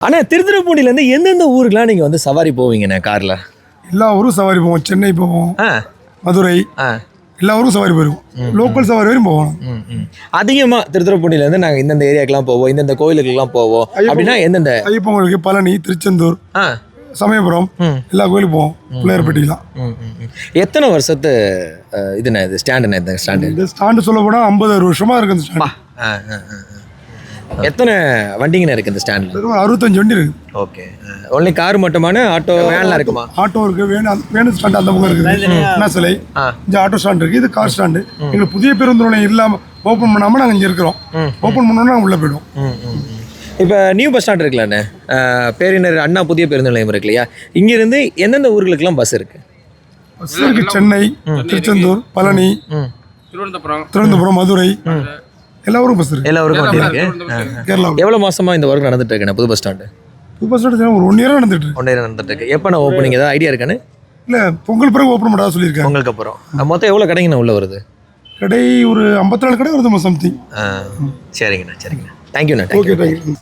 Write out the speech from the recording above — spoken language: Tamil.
அண்ணா திருத்துறைப்பூண்டிலேருந்து எந்தெந்த ஊருக்குலாம் நீங்கள் வந்து சவாரி போவீங்கண்ணே காரில்? எல்லா ஊரும் சவாரி போவோம். சென்னை போவோம். ஆ. மதுரை. ஆ. எல்லா ஊரும் சவாரி போயிருவோம். லோக்கல் சவாரி வரையும் போவோம் அதிகமாக திருத்துறைப்பூண்டிலேருந்து நாங்கள் இந்தந்த ஏரியாக்கெலாம் போவோம் இந்தந்த கோயிலுக்கெல்லாம் போவோம். அப்படின்னா எந்தெந்த? ஐயப்பன் கோயிலுக்கு பழனி திருச்செந்தூர் ஆ. சமயபுரம். எல்லா கோயிலுக்கும் போவோம். பிள்ளையார்பட்டிலாம். எத்தனை வருஷத்து இதுண்ணே இது ஸ்டாண்டுண்ணே இந்த ஸ்டாண்டு இந்த ஸ்டாண்டு சொல்ல போனால் ஐம்பது அறுபது வருஷமா இருக்கு இந்த ஸ்டாண்டு. எத்தனை வண்டிங்கண்ணே இருக்குது இந்த ஸ்டாண்டில் வெறும் அறுபத்தஞ்சு வண்டி இருக்கு. ஓகே ஒன்லி கார் மட்டுமான ஆட்டோ வேன்லாம் இருக்குமா? ஆட்டோ இருக்கு வேணு வேணு ஸ்டாண்டு அந்த பக்கம் இருக்குது அண்ணா சிலை. இந்த ஆட்டோ ஸ்டாண்ட் இருக்கு இது கார் ஸ்டாண்டு எங்களுக்கு புதிய பேருந்து நிலையம் இல்லாமல் ஓப்பன் பண்ணாமல் நாங்கள் இங்கே இருக்கிறோம். ஓப்பன் பண்ணோன்னா நாங்கள் உள்ளே போயிடுவோம். ம் ம் ம். இப்போ நியூ பஸ் ஸ்டாண்ட் இருக்குல்லண்ணே. பேரினர் அண்ணா புதிய பேருந்து நிலையம் இருக்கு இல்லையா? இங்கேருந்து எந்தெந்த ஊர்களுக்கெல்லாம் பஸ் இருக்குது பஸ் இருக்கு சென்னை திருச்செந்தூர் பழனி திருவனந்தபுரம். திருவனந்தபுரம் மதுரை எல்லா ஊரும் பஸ் இருக்கு. எல்லா ஊருக்கும் வண்டி இருக்கு. கேரளா எவ்வளோ மாசமா இந்த ஒர்க் நடந்துட்டு இருக்குண்ணே புது பஸ் ஸ்டாண்டு புது பஸ் ஸ்டாண்டு ஒரு ஒன் இயராக நடந்துட்டு இருக்கு. ஒன்றே நடந்துட்டு இருக்கு. எப்போ நான் ஓப்பனிங் ஏதாவது ஐடியா இருக்கான்னு? இல்லை பொங்கல் பிறகு ஓப்பன் பண்ணாத சொல்லியிருக்காங்க உங்களுக்கு அப்புறம். மொத்தம் எவ்வளோ கடைங்கண்ணா உள்ள வருது? கடை ஒரு ஐம்பத்தி நாலு கடை வருது சம்திங் சரிங்கண்ணா சரிங்கண்ணா. தேங்க்யூண்ணா தேங்க்யூ ஓகே தேங்க்யூ